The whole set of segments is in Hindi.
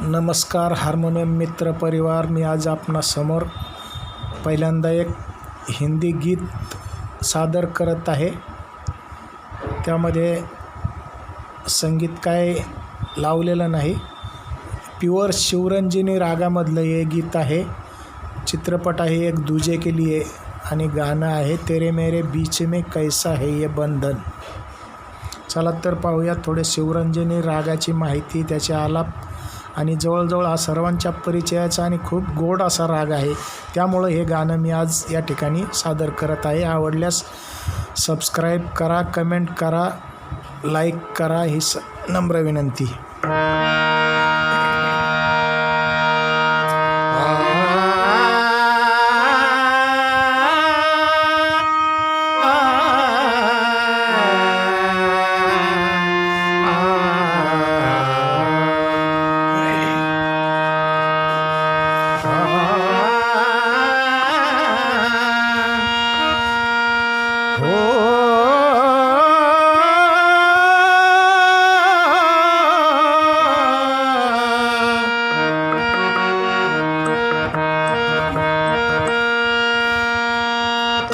नमस्कार हार्मोनियम मित्र परिवार. मी आज आपणासमोर पहिल्यांदा एक हिंदी गीत सादर करत आहे. त्यामध्ये संगीत काय लावलेलं नाही. प्युअर शिवरंजनी रागामधलं हे गीत आहे. चित्रपट आहे एक दुजे के लिए आणि गाणं आहे तेरे मेरे बीच में कैसा है ये बंधन. चला तर पाहूया थोडे शिवरंजनी रागाची माहिती त्याचे आलाप आणि जवळजवळ हा सर्वांच्या परिचयाचा आणि खूप गोड असा राग आहे. त्यामुळं हे गाणं मी आज या ठिकाणी सादर करत आहे. आवडल्यास सबस्क्राईब करा कमेंट करा लाईक करा ही स नम्र विनंती.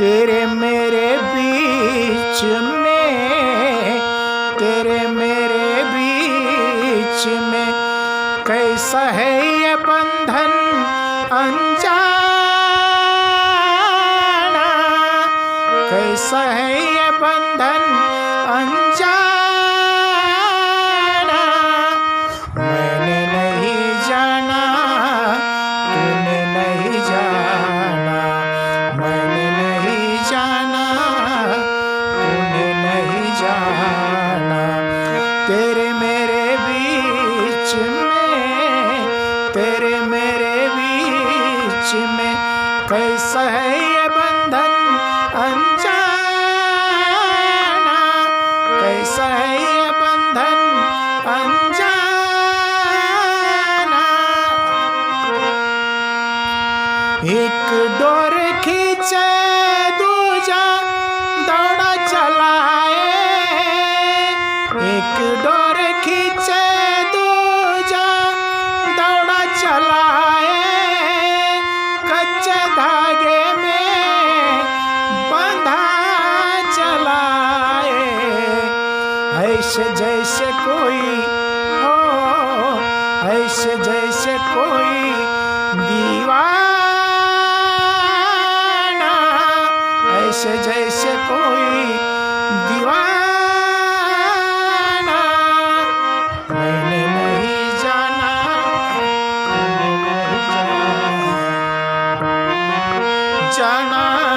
तेरे मेरे बीच में, तेरे मेरे बीच में कैसा है ये बंधन अनजाना? कैसा है ये बंधन बीच में कैसा है ये बंधन? अनजाना। कैसा है ये बंधन? अनजाना। एक डोर खींचे, दूजा दौड़ा चलाए। एक डोर ऐसे जैसे कोई हो ऐसे जैसे कोई दीवाना ऐसे जैसे कोई दीवाना। जाना। जाना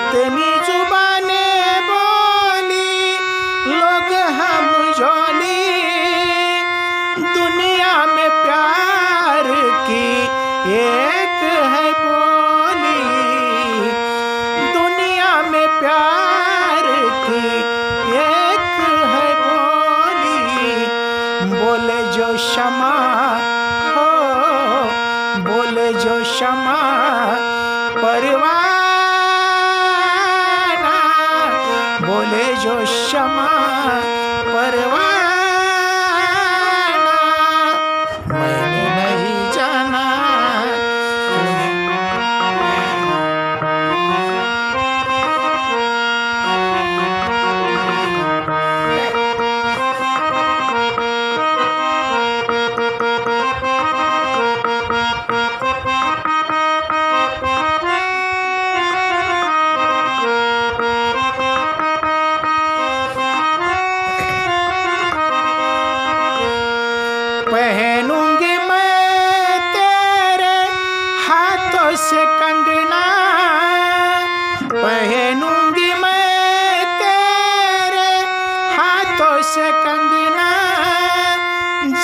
कितनी जुबाने बोली लोग हम जोली दुनिया में प्यार की एक है बोली दुनिया में प्यार की एक है बोली बोले जो क्षमा हो बोले जो क्षमा परवाना बोले जो क्षमा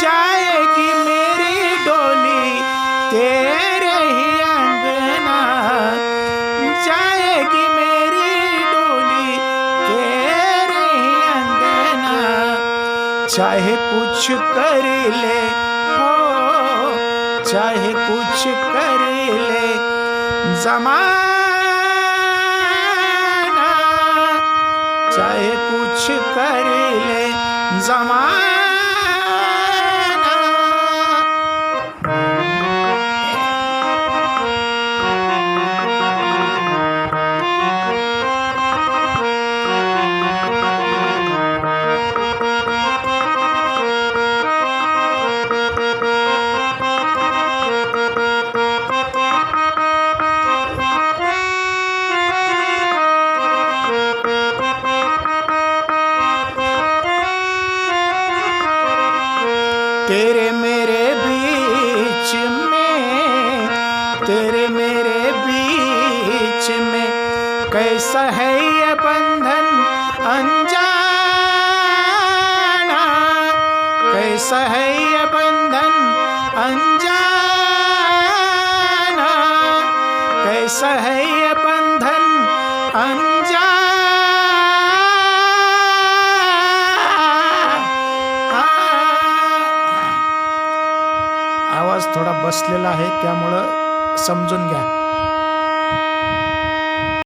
जाएगी मेरी डोली तेरे ही अंगना। जाएगी मेरी डोली तेरे ही अंगना। चाहे कुछ कर ले हो, चाहे कुछ कर ले जमाना। चाहे कुछ कर ले जमाना। कैसा है ये बंधन अनजाना कैसा है ये बंधन अनजाना कैसा है ये बंधन अनजाना आवाज़ थोडा बसलेला आहे, त्यामुळं समजून घ्या.